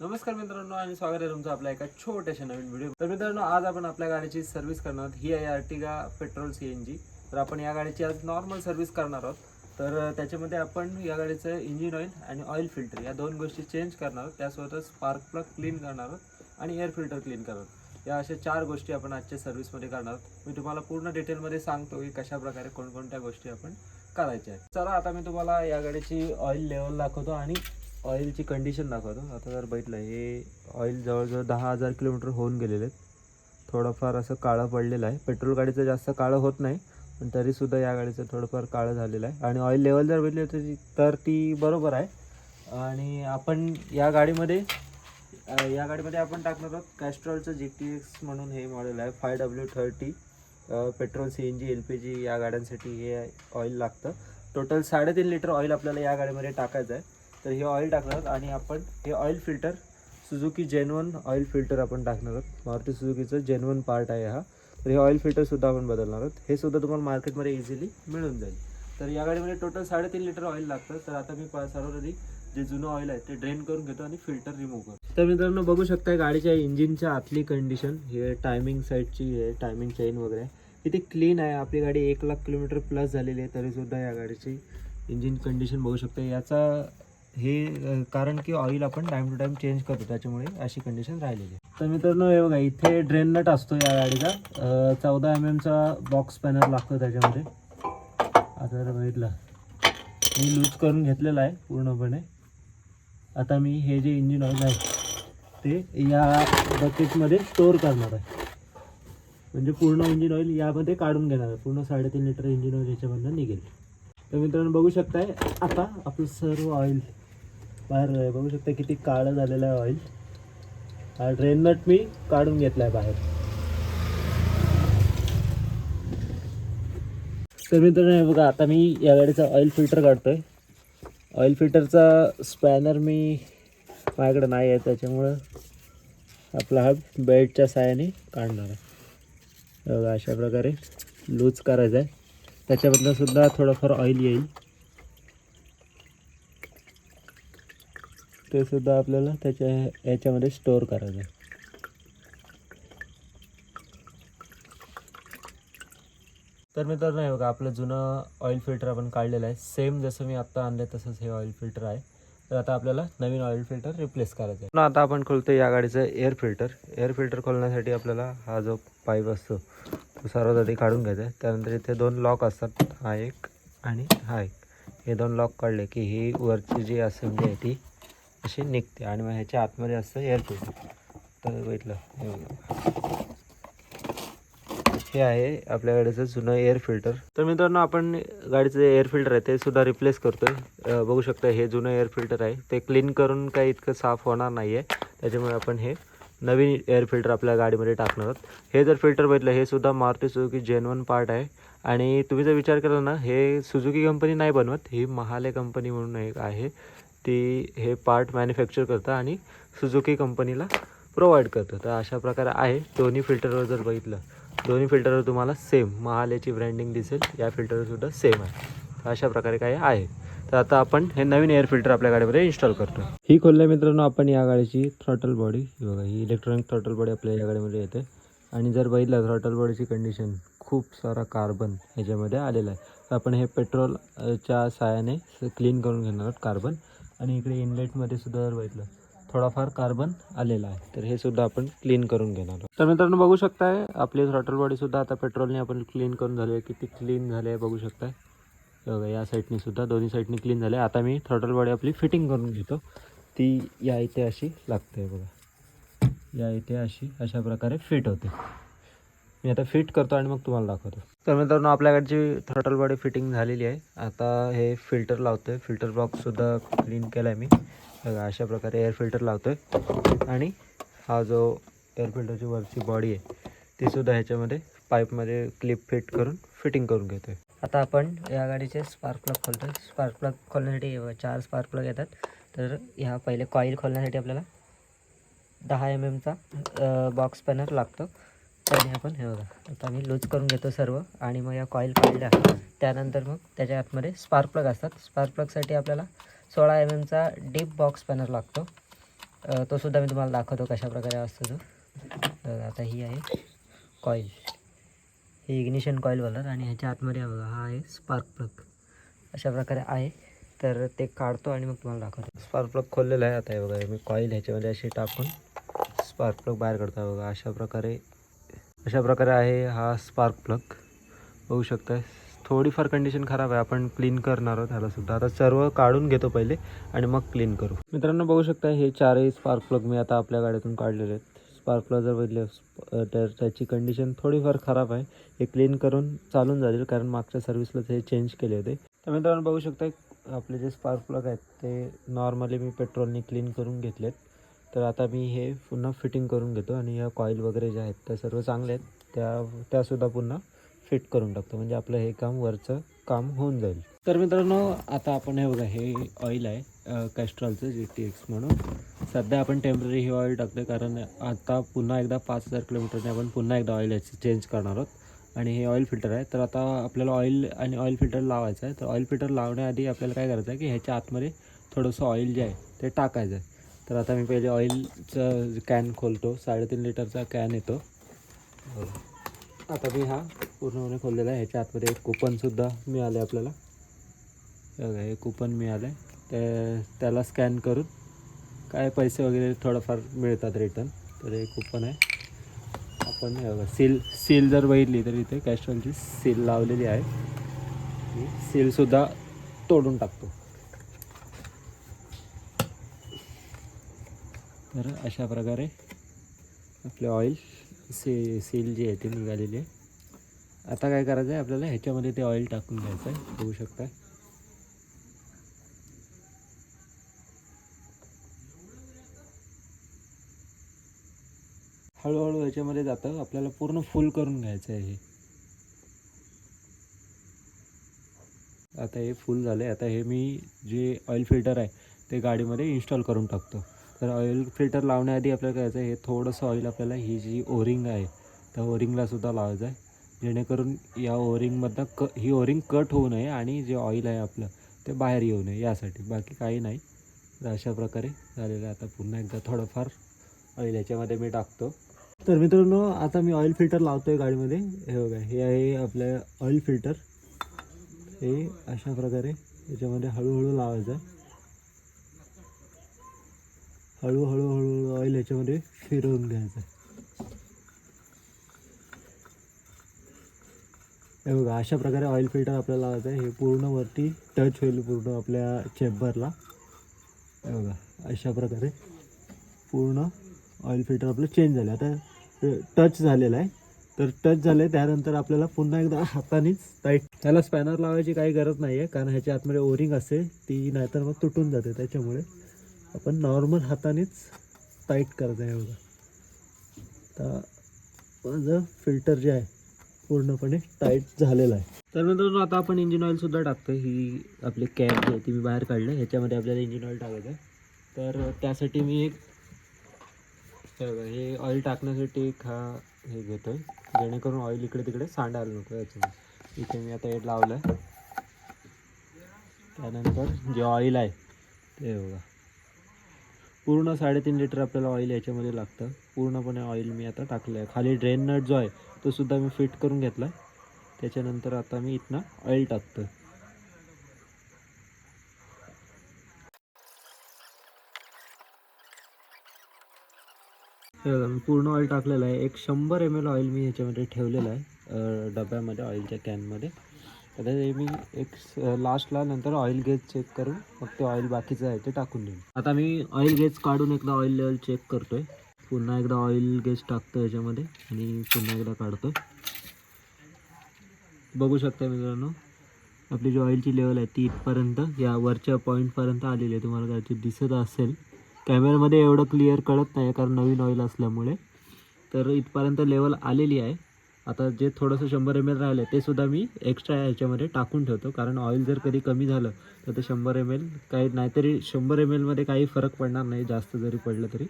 नमस्कार मित्रांनो आणि स्वागत आहे तुमचं आपल्या एका छोट्याशा नवीन व्हिडिओ तर मित्रांनो आज आपण आपल्या गाडीची सर्व्हिस करणार आहोत. ही आहे Ertiga petrol C N G तर आपण या गाडीची आज नॉर्मल सर्व्हिस करणार आहोत. तर त्याच्यामध्ये आपण या गाडीचं इंजिन ऑइल आणि ऑइल फिल्टर या दोन गोष्टी चेंज करणार आहोत. त्यासोबतच स्पार्क प्लग क्लीन करणार आहोत आणि एअर फिल्टर क्लीन करणार आहोत. या अशा चार गोष्टी आपण आजच्या सर्व्हिसमध्ये करणार आहोत. मी तुम्हाला पूर्ण डिटेलमध्ये सांगतो की कशा प्रकारे कोणकोणत्या गोष्टी आपण करायच्या आहेत. चला आता मी तुम्हाला या गाडीची ऑइल लेवल दाखवतो आणि ऑइलची कंडिशन दाखवतो. आता जर बघितलं हे ऑइल जवळजवळ दहा हजार किलोमीटर होऊन गेलेले आहेत. थोडंफार असं काळं पडलेलं आहे. पेट्रोल गाडीचं जास्त काळं होत नाही पण तरीसुद्धा या गाडीचं थोडंफार काळं झालेलं आहे. आणि ऑइल लेवल जर बघितली तर ती तर ती बरोबर आहे. आणि आपण या गाडीमध्ये या गाडीमध्ये आपण टाकणार आहोत कॅस्ट्रॉलचं जी टी एक्स म्हणून हे मॉडेल आहे. Five W thirty petrol C N G L P G या गाड्यांसाठी हे ऑइल लागतं. टोटल साडेतीन लिटर ऑइल आपल्याला या गाडीमध्ये टाकायचं आहे. तर हे ऑइल टाकणार आहोत आणि आपण हे oil filter Suzuki genuine oil filter आपण टाकणार आहोत. मारुती सुझुकीचं जेनवन पार्ट आहे हा. तर हे ऑइल फिल्टरसुद्धा आपण बदलणार आहोत. हे सुद्धा तुम्हाला मार्केटमध्ये इझिली मिळून जाईल. तर या गाडीमध्ये टोटल साडेतीन लिटर ऑइल लागतं. तर आता मी प- जे जुनं ऑइल आहे ते ड्रेन करून घेतो आणि फिल्टर रिमूव्ह करतो. तर मित्रांनो बघू शकता गाडीच्या इंजिनच्या आतली कंडिशन हे टायमिंग साईडची हे टायमिंग चेन वगैरे किती क्लीन आहे. आपली गाडी एक लाख किलोमीटर प्लस झालेली आहे. तरीसुद्धा या गाडीची इंजिन कंडिशन बघू शकता याचा हे कारण की ऑइल आपण टाईम टू टाईम चेंज करतो त्याच्यामुळे अशी कंडिशन राहिलेली आहे. तर मित्रांनो हे बघा इथे ड्रेन नट असतो या गाडीचा. चौदा एम एमचा बॉक्स पॅनर लागतो त्याच्यामध्ये. आता जर बघितलं. मी लूज करून घेतलेला आहे पूर्णपणे. आता मी हे जे इंजिन ऑइल आहे ते या बकेटमध्ये स्टोअर करणार आहे. म्हणजे पूर्ण इंजिन ऑइल यामध्ये काढून घेणार आहे. पूर्ण साडेतीन लिटर इंजिन ऑइल याच्यामधनं निघेल. तर मित्रांनो बघू शकताय आता आपलं सर्व ऑइल बाहेर बघू शकता किती काळं झालेलं आहे ऑइल हा ड्रेननट मी काढून घेतला आहे बाहेर. तर मित्रांनो बघा आता मी या गाडीचा ऑइल फिल्टर काढतो आहे ऑइल फिल्टरचा स्पॅनर मी माझ्याकडे नाही आहे त्याच्यामुळं आपला हा बेल्टच्या साह्याने काढणार आहे. बघा अशा प्रकारे लूज करायचा आहे त्याच्याबद्दलसुद्धा थोडंफार ऑइल येईल. ते सुद्धा आपल्याला त्याच्या याच्यामध्ये स्टोअर करायचं. आहे तर मित्रांनो हे बघा आपलं जुनं ऑइल फिल्टर आपण काढलेलं आहे. सेम जसं मी आत्ता आणलं तसंच हे ऑइल फिल्टर आहे. तर आता आपल्याला नवीन ऑइल फिल्टर रिप्लेस करायचं आहे. आता आपण खोलतो या गाडीचं एअर फिल्टर एअर फिल्टर खोलण्यासाठी आपल्याला हा जो पाईप असतो तो सर्वात आधी काढून घ्यायचा आहे. त्यानंतर इथे दोन लॉक असतात. हा एक आणि हा एक. हे दोन लॉक काढले की ही वरची जी असेंब्ली आहे ती अशी निघते आणि मग ह्याच्या आतमध्ये असतं एअर फिल्टर तर बघितलं. हे आहे आपल्या गाडीचं जुनं एअर फिल्टर तर मित्रांनो आपण गाडीचं जे एअर फिल्टर आहे ते सुद्धा रिप्लेस करतोय. बघू शकता हे जुनं एअर फिल्टर आहे. ते क्लीन करून काही इतकं साफ होणार नाही आहे त्याच्यामुळे आपण हे नवीन एअर फिल्टर आपल्या गाडीमध्ये टाकणार आहोत. हे जर फिल्टर बघितलं हे सुद्धा मारुती सुझुकी जेनवन पार्ट आहे. आणि तुम्ही जर विचार केला ना हे सुझुकी कंपनी नाही बनवत ही महाले कंपनी म्हणून एक आहे. ती हे पार्ट मॅन्युफॅक्चर करतं आणि सुझुकी कंपनीला प्रोव्हाइड करतं. तर अशा प्रकारे आहे. दोन्ही फिल्टरवर जर बघितलं दोन्ही फिल्टरवर तुम्हाला सेम महाल्याची ब्रँडिंग दिसेल या फिल्टरसुद्धा सेम आहे. तर अशा प्रकारे काय आहे. तर आता आपण हे नवीन एअर फिल्टर आपल्या गाडीमध्ये इन्स्टॉल करतो. ही खोलल्या मित्रांनो आपण या गाडीची थ्रॉटल बॉडी बघा ही इलेक्ट्रॉनिक थ्रॉटल बॉडी आपल्या या गाडीमध्ये येते. आणि जर बघितलं थ्रॉटल बॉडीची कंडिशन खूप सारा कार्बन ह्याच्यामध्ये आलेला आहे. तर आपण हे पेट्रोलच्या साहाय्याने क्लीन करून घेणार आहोत कार्बन आणि इकडे इनलेटमध्ये सुद्धा जर बघितलं थोडाफार कार्बन आलेला आहे. तर हे सुद्धा आपण क्लीन करून घेणार आहोत. तर मित्रांनो बघू शकताय आपली थ्रॉटल बॉडी सुद्धा आता पेट्रोलने आपण क्लीन करून झाली आहे. किती क्लीन झाली आहे बघू शकताय. बघा या साईडने सुद्धा दोन्ही साईडने क्लीन झाले आता मी थ्रॉटल बॉडी आपली फिटिंग करून घेतो. ती या इथे अशी लागते बघा. या इथे अशी अशा प्रकारे फिट होते. मी आता फिट करतो आणि मग तुम्हाला दाखवतो. तर मित्रांनो आपल्याकडची थ्रॉटल बॉडी फिटिंग झालेली आहे. आता हे फिल्टर लावतो आहे फिल्टर बॉक्ससुद्धा क्लीन केला आहे मी. बघा अशा प्रकारे एअर फिल्टर लावतो आहे आणि हा जो एअर फिल्टरची वरची बॉडी आहे ती सुद्धा ह्याच्यामध्ये पाईपमध्ये क्लिप फिट करून फिटिंग करून घेतो आहे आता आपण या गाडीचे स्पार्क प्लग खोलतो स्पार्क प्लग खोलण्यासाठी चार स्पार्क प्लग येतात. तर ह्या पहिले कॉईल खोलण्यासाठी आपल्याला दहा एम एमचा बॉक्स पॅनर लागतो. तर आपण. हे बघा आता मी लूज करून घेतो सर्व आणि मग या कॉईल काढल्या त्यानंतर मग त्याच्या आतमध्ये स्पार्क प्लग असतात. स्पार्क प्लगसाठी आपल्याला सोळा एम एमचा डीप बॉक्स पॅनर लागतो. तो सुद्धा मी तुम्हाला दाखवतो कशाप्रकारे असतो तो. आता ही आहे कॉईल ही इग्निशन कॉईल बोलतात आणि ह्याच्या आतमध्ये बघा हा आहे स्पार्क प्लग अशा प्रकारे आहे. तर ते काढतो आणि मग तुम्हाला दाखवतो. स्पार्क प्लग खोललेला आहे आता हे बघा. मी कॉईल ह्याच्यामध्ये अशी टाकून स्पार्क प्लग बाहेर काढतो. बघा अशा प्रकारे अशा प्रकारे आहे हा स्पार्क प्लग बघू शकता थोडीफार कंडिशन खराब आहे. आपण क्लीन करणार आहोत ह्याला सुद्धा. आता सर्व काढून घेतो पहिले आणि मग क्लीन करू. मित्रांनो बघू शकता हे चारही स्पार्क प्लग मी आता आपल्या गाड्यातून काढलेले आहेत. स्पार्क प्लग जर बघितले तर त्याची कंडिशन थोडीफार खराब आहे. हे क्लीन करून चालून जाईल कारण मागच्या सर्व्हिसलाच हे चेंज केले होते. तर मित्रांनो बघू शकता आपले जे स्पार्क प्लग आहेत ते नॉर्मली मी पेट्रोलने क्लीन करून घेतलेत. तर आता मी हे पुन्हा फिटिंग करून घेतो आणि ह्या कॉईल वगैरे ज्या आहेत त्या सर्व चांगल्या आहेत. त्या त्यासुद्धा पुन्हा फिट करून टाकतो. म्हणजे आपलं हे काम वरचं काम होऊन जाईल. तर मित्रांनो आता आपण हे बघा हे ऑइल आहे कॅस्ट्रॉलचं जी टी एक्स म्हणून. सध्या आपण टेंपररी हे ऑइल टाकतो कारण आता पुन्हा एकदा पाच हजार किलोमीटरने आपण पुन्हा एकदा ऑइल चेंज करणार आहोत. आणि हे ऑइल फिल्टर आहे. तर आता आपल्याला ऑइल आणि ऑइल फिल्टर लावायचं आहे. तर ऑइल फिल्टर लावण्याआधी आपल्याला काय करायचं आहे की ह्याच्या आतमध्ये थोडंसं ऑइल जे आहे ते टाकायचं आहे. तर आता मी पहिले ऑइलचं कॅन खोलतो साडेतीन लिटरचा कॅन येतो. आता मी हा पूर्णपणे खोललेला आहे. ह्याच्या आतमध्ये एक कुपनसुद्धा मिळालं आहे आपल्याला. हे बघा हे कुपन मिळालं आहे ते त्याला स्कॅन करून काय पैसे वगैरे थोडंफार मिळतात रिटर्न तर हे कुपन आहे. आपण बघा सील सील जर बघितली तर इथे कॅस्ट्रॉलची सील लावलेली आहे. सीलसुद्धा तोडून टाकतो. तर अशा प्रकारे आपले ऑइल सी सील जी आहे ती निघालेली. आहे आता काय करायचं आहे आपल्याला ह्याच्यामध्ये ते ऑइल टाकून घ्यायचं आहे बघू शकता. हळूहळू ह्याच्यामध्ये जातं. आपल्याला पूर्ण फुल करून घ्यायचं आहे हे. आता हे फुल झालं आहे आता हे मी जे ऑइल फिल्टर आहे ते गाडीमध्ये इन्स्टॉल करून टाकतो. तर ऑइल फिल्टर लावण्याआधी आपल्याला करायचं आहे हे थोडंसं ऑइल आपल्याला ही जी ओरिंग आहे त्या ओरिंगला सुद्धा लावायचं आहे. जेणेकरून या ओरिंगमधनं क ही ओरिंग कट होऊ नये आणि जे ऑइल आहे आपलं ते बाहेर येऊ नये यासाठी. बाकी काही नाही. तर अशा प्रकारे झालेलं आहे. आता पुन्हा एकदा थोडंफार ऑइल याच्यामध्ये मी टाकतो. तर मित्रांनो आता मी ऑइल फिल्टर लावतो आहे गाडीमध्ये. हे बघा हे आहे आपलं ऑइल फिल्टर हे अशा प्रकारे याच्यामध्ये हळूहळू लावायचं आहे. हळूहळू हळूहळू ऑइल याच्यामध्ये फिरवून घ्यायचं. आहे हे बघा अशा प्रकारे ऑइल फिल्टर आपल्याला लावायचं आहे. हे पूर्ण वरती टच होईल पूर्ण आपल्या चेंबरला हे बघा अशा प्रकारे पूर्ण ऑइल फिल्टर आपलं चेंज झालं. आता टच झालेलं आहे. तर टच झालं आहे त्यानंतर आपल्याला पुन्हा एकदा हातानेच टाईट त्याला स्पॅनर लावायची काही गरज नाही आहे कारण ह्याच्या आतमध्ये ओरिंग असते ती नाहीतर मग तुटून जाते त्याच्यामुळे. आपण नॉर्मल हातानेच टाईट करायचं आहे बघा. आता माझं फिल्टर जे आहे पूर्णपणे टाईट झालेलं आहे. तर मित्रांनो आता आपण इंजिन ऑइलसुद्धा टाकतो ही आपली कॅब जी आहे ती मी बाहेर काढलं ह्याच्यामध्ये आपल्याला इंजिन ऑइल टाकायचं आहे. तर त्यासाठी मी एक हे हे ऑइल टाकण्यासाठी एक हा हे घेतो आहे जेणेकरून ऑइल इकडे तिकडे सांडायला नको याच्यामध्ये. इथे मी आता हे लावलं आहे त्यानंतर जे ऑइल आहे ते बघा. पूर्ण साडेतीन लिटर आपल्याला ऑइल याच्यामध्ये लागतं. पूर्णपणे ऑइल मी आता टाकलं आहे खाली ड्रेन नट जो आहे तो सुद्धा मी फिट करून घेतला आहे त्याच्यानंतर आता मी इथनं ऑइल टाकतो मी पूर्ण ऑइल टाकलेलं आहे. एक शंभर एम एल ऑइल मी ह्याच्यामध्ये ठेवलेलं आहे. डब्यामध्ये ऑइलच्या कॅनमध्ये आता हे मी एक लास्टला नंतर ऑइल गेज चेक करून मग ते ऑइल बाकीचं आहे ते टाकून देईन. आता मी ऑइल गेज काढून एकदा ऑइल लेवल चेक करतोय. पुन्हा एकदा ऑइल गेज टाकतो याच्यामध्ये आणि पुन्हा एकदा काढतो बघू शकता मित्रांनो आपली जी ऑइलची लेवल आहे ती इथपर्यंत या वरच्या पॉईंटपर्यंत आलेली आहे. तुम्हाला कदाचित दिसत असेल. कॅमेऱ्यामध्ये एवढं क्लिअर कळत नाही कारण नवीन ऑइल असल्यामुळे. तर इथपर्यंत लेवल आलेली आहे. आता जे थोडंसं शंभर एम एल राहिलं ते सुद्धा मी एक्स्ट्रा ह्याच्यामध्ये टाकून ठेवतो. कारण ऑइल जर कधी कमी झालं तर ते शंभर एम एल काही नाहीतरी शंभर एम एलमध्ये काही फरक पडणार नाही जास्त जरी पडलं तरी.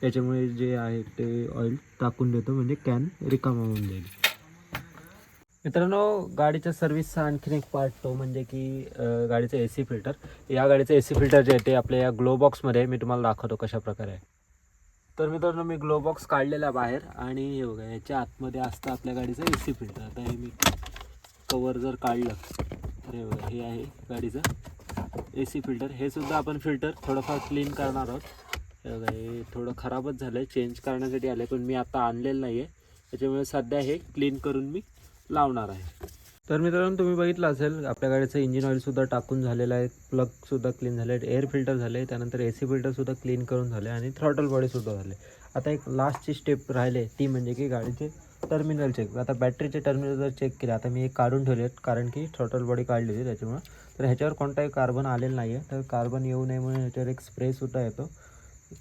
त्याच्यामुळे जे आहे ते ऑइल टाकून देतो म्हणजे कॅन रिकामा होऊन जाईल. मित्रांनो गाडीच्या सर्व्हिसचा आणखीन एक पार्ट तो म्हणजे की गाडीचं ए सी फिल्टर या गाडीचं ए सी फिल्टर जे आहे ते आपल्या या ग्लो बॉक्समध्ये मी तुम्हाला दाखवतो कशा प्रकारे आहे. तर मित्रांनो मी ग्लो बॉक्स काढलेला आहे बाहेर आणि हे बघा याच्या आतमध्ये असतं आपल्या गाडीचं ए सी फिल्टर आता हे मी कवर जर काढलं तर हे बघा हे आहे गाडीचं ए सी फिल्टर हे सुद्धा आपण फिल्टर थोडंफार क्लीन करणार आहोत. हे बघा हे थोडं खराबच झालं आहे चेंज करण्यासाठी आलं पण मी आता आणलेलं नाही आहे त्याच्यामुळे सध्या हे क्लीन करून मी लावणार आहे. तर मित्रांनो तुम्ही बघितलं असेल आपल्या गाडीचं इंजिन ऑइलसुद्धा टाकून झालेलं आहे प्लगसुद्धा क्लीन झाले आहेत एअर फिल्टर झाले त्यानंतर ए सी फिल्टरसुद्धा क्लीन करून झाले आणि थ्रॉटल बॉडीसुद्धा झाले. आता एक लास्टची स्टेप राहिले ती म्हणजे की गाडीचे टर्मिनल चेक आता बॅटरीचे टर्मिनल जर चेक केले आता मी एक काढून ठेवले आहेत कारण की थ्रॉटल बॉडी काढली होती त्याच्यामुळं. तर ह्याच्यावर कोणताही कार्बन आलेला नाही आहे तर कार्बन येऊ नये म्हणून ह्याच्यावर एक स्प्रेसुद्धा येतो.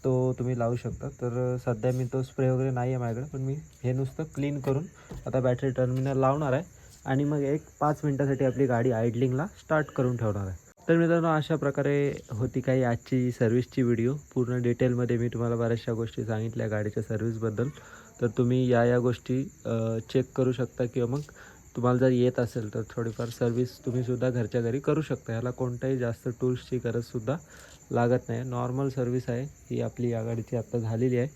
तो तुम्ही लावू शकता. तर सध्या मी तो स्प्रे वगैरे नाही आहे माझ्याकडे पण मी हे नुसतं क्लीन करून आता बॅटरी टर्मिनल लावणार आहे. आणि मग एक पाच मिनटासाठी आपली गाडी आयडलिंगला स्टार्ट करून ठेवणार आहे. तर मित्रांनो अशा प्रकारे होती काही आजची सर्व्हिसची व्हिडिओ पूर्ण डिटेलमध्ये मी तुम्हाला बऱ्याचशा गोष्टी सांगितल्या गाडीच्या सर्व्हिसबद्दल तर तुम्ही या या गोष्टी चेक करू शकता किंवा मग तुम्हाला जर येत असेल तर थोडीफार सर्व्हिस तुम्हीसुद्धा घरच्या घरी करू शकता. ह्याला कोणत्याही जास्त टूल्सची गरजसुद्धा लागत नाही. नॉर्मल सर्व्हिस आहे. ही आपली या गाडीची आत्ता झालेली आहे.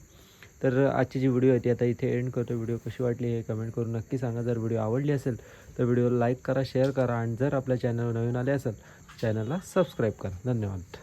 तर आजची जी व्हिडिओ आहे ती आता इथे एंड करतो व्हिडिओ कशी वाटली हे कमेंट करून नक्की सांगा. जर व्हिडिओ आवडली असेल तर व्हिडिओ लाईक करा शेअर करा. आणि जर आपल्या चॅनल नवीन आले असेल चॅनलला सबस्क्राईब करा. धन्यवाद.